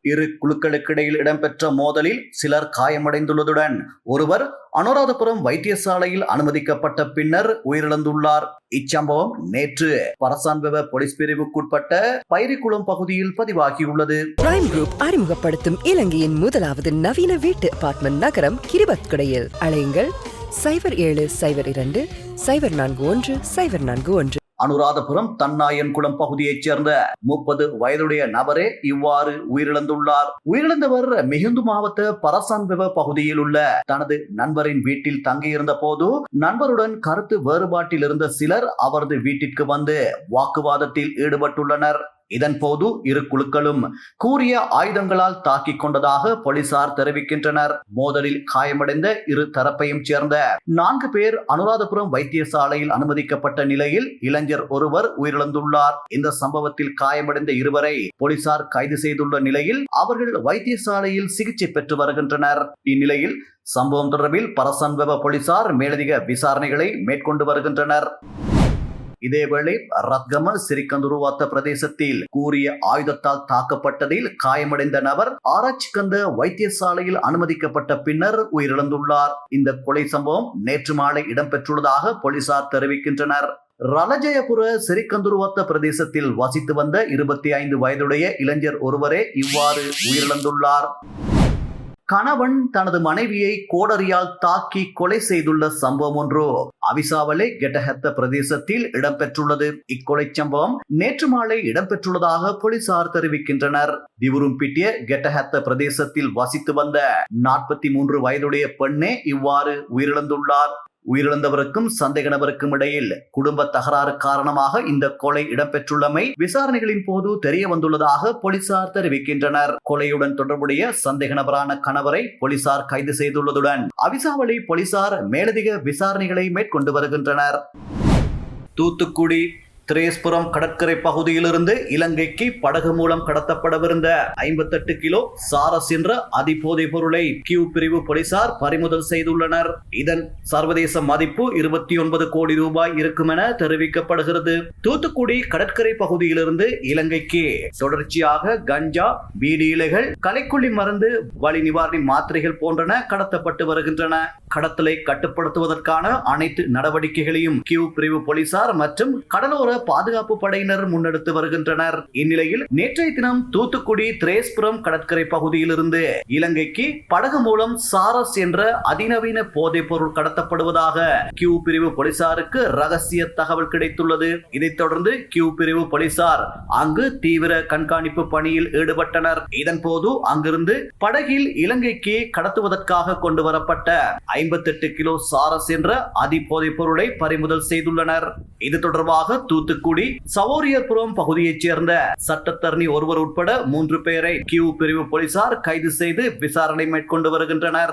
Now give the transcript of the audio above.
இரு குழுக்களுக்கிடையில் இடம்பெற்ற மோதலில் சிலர் காயமடைந்துள்ளதுடன் ஒருவர் அனுராதபுரம் வைத்தியசாலையில் அனுமதிக்கப்பட்ட பின்னர் உயிரிழந்துள்ளார். இச்சம்பவம் நேற்று பரசான்வெவ போலீஸ் பிரிவுக்குட்பட்ட பைரிக்குளம் பகுதியில் பதிவாகியுள்ளது. பிரைம் குரூப் அறிமுகப்படுத்தும் இலங்கையின் முதலாவது நவீன வீட்டு அபார்ட்மெண்ட் நகரம் கிரிபத்குடையில். அழையுங்கள் சைபர் ஏழு சைபர் இரண்டு சைபர் நான்கு ஒன்று சைபர் நான்கு ஒன்று. அனுராதபுரம் தன்னாயன்குளம் பகுதியைச் சேர்ந்த முப்பது வயதுடைய நபரே இவ்வாறு உயிரிழந்துள்ளார். உயிரிழந்தவர் மிகுந்து மாவட்ட பரசான்வெவ பகுதியில் உள்ள தனது நண்பரின் வீட்டில் தங்கியிருந்த போது நண்பருடன் கருத்து வேறுபாட்டில் இருந்த சிலர் அவரது வீட்டிற்கு வந்து வாக்குவாதத்தில் ஈடுபட்டுள்ளனர். இதன் போது இரு குழுக்களும் கூறிய ஆயுதங்களால் தாக்கிக் கொண்டதாக போலீசார் தெரிவிக்கின்றனர். மோதலில் காயமடைந்த இரு தரப்பையும் சேர்ந்த நான்கு பேர் அனுராதபுரம் வைத்தியசாலையில் அனுமதிக்கப்பட்ட நிலையில் இளைஞர் ஒருவர் உயிரிழந்துள்ளார். இந்த சம்பவத்தில் காயமடைந்த இருவரை போலீசார் கைது செய்துள்ள நிலையில் அவர்கள் வைத்தியசாலையில் சிகிச்சை பெற்று வருகின்றனர். இந்நிலையில் சம்பவம் தொடர்பில் பரசன்வெப போலீசார் மேலதிக விசாரணைகளை மேற்கொண்டு வருகின்றனர். இதேவேளை ரத்கம சிறிகந்துருவாத்த பிரதேசத்தில் கூறிய ஆயுதத்தால் தாக்கப்பட்டதில் காயமடைந்த நபர் ஆராய்ச்சிக்கந்த வைத்தியசாலையில் அனுமதிக்கப்பட்ட பின்னர் உயிரிழந்துள்ளார். இந்த கொலை சம்பவம் நேற்று மாலை இடம்பெற்றுள்ளதாக போலீசார் தெரிவிக்கின்றனர். ரலஜயபுர சிறிகந்துருவத்த பிரதேசத்தில் வசித்து வந்த இருபத்தி ஐந்து வயதுடைய இளைஞர் ஒருவரே இவ்வாறு உயிரிழந்துள்ளார். கணவன் தனது மனைவியை கோடரியால் தாக்கி கொலை செய்துள்ள சம்பவம் ஒன்று அவிசாவலே கெட்டஹத்த பிரதேசத்தில் இடம்பெற்றுள்ளது. இக்கொலை சம்பவம் நேற்று மாலை இடம்பெற்றுள்ளதாக போலீசார் தெரிவிக்கின்றனர். திவுரும்பிட்டிய கெட்டஹத்த பிரதேசத்தில் வசித்து வந்த நாற்பத்தி மூன்று வயதுடைய பெண்ணே இவ்வாறு உயிரிழந்துள்ளார். உயிரிழந்தவருக்கும் சந்தேக நபருக்கும் இடையில் குடும்ப தகராறு காரணமாக இந்த கொலை இடம்பெற்றுள்ளமை விசாரணைகளின் போது தெரிய வந்துள்ளதாக போலீசார் தெரிவிக்கின்றனர். கொலையுடன் தொடர்புடைய சந்தேக நபரான கணவரை போலீசார் கைது செய்துள்ளதுடன் அவிசாவளி போலீசார் மேலதிக விசாரணைகளை மேற்கொண்டு வருகின்றனர். தூத்துக்குடி திரேஸ்புரம் கடற்கரை பகுதியிலிருந்து இலங்கைக்கு படகு மூலம் கடத்தப்படவிருந்த ஐம்பத்தெட்டு கிலோ சாரஸ் என்ற அதிபோதை பொருளை கியூ பிரிவு போலீசார் பறிமுதல் செய்துள்ளனர். இதன் சர்வதேச மதிப்பு இருபத்தி ஒன்பது கோடி ரூபாய் இருக்கும் என தெரிவிக்கப்படுகிறது. தூத்துக்குடி கடற்கரை பகுதியிலிருந்து இலங்கைக்கு தொடர்ச்சியாக கஞ்சா பீடி இலைகள் கலைக்குள்ளி மருந்து வலி நிவாரணி மாத்திரைகள் போன்றன கடத்தப்பட்டு வருகின்றன. கடத்தலை கட்டுப்படுத்துவதற்கான அனைத்து நடவடிக்கைகளையும் கியூ பிரிவு போலீசார் மற்றும் கடலோர பாதுகாப்பு படையினர் முன்னெடுத்து வருகின்றனர். இந்நிலையில் நேற்றைய தினம் தூத்துக்குடி திரேஸ்புரம் கடற்கரை பகுதியிலிருந்து இலங்கைக்கு படகு மூலம் சாரஸ் என்ற அதிநவீன போதைப் பொருள் கடத்தப்படுவதாக கியூ பிரிவு போலீசாருக்கு ரகசிய தகவல் கிடைத்துள்ளது. இதைத் தொடர்ந்து கியூ பிரிவு போலீசார் அங்கு தீவிர கண்காணிப்பு பணியில் ஈடுபட்டனர். இதன் போது அங்கிருந்து படகில் இலங்கைக்கு கடத்துவதற்காக கொண்டு வரப்பட்ட ஐம்பத்தெட்டு கிலோ சாரஸ் என்ற அதிபோதைப் பொருளை பறிமுதல் செய்துள்ளனர். இது தொடர்பாக தூத்து தூத்துக்குடி சவோரியபுரம் பகுதியைச் சேர்ந்த சட்டத்தரணி ஒருவர் உட்பட மூன்று பேரை கியூ பிரிவு போலீசார் கைது செய்து விசாரணை மேற்கொண்டு வருகின்றனர்.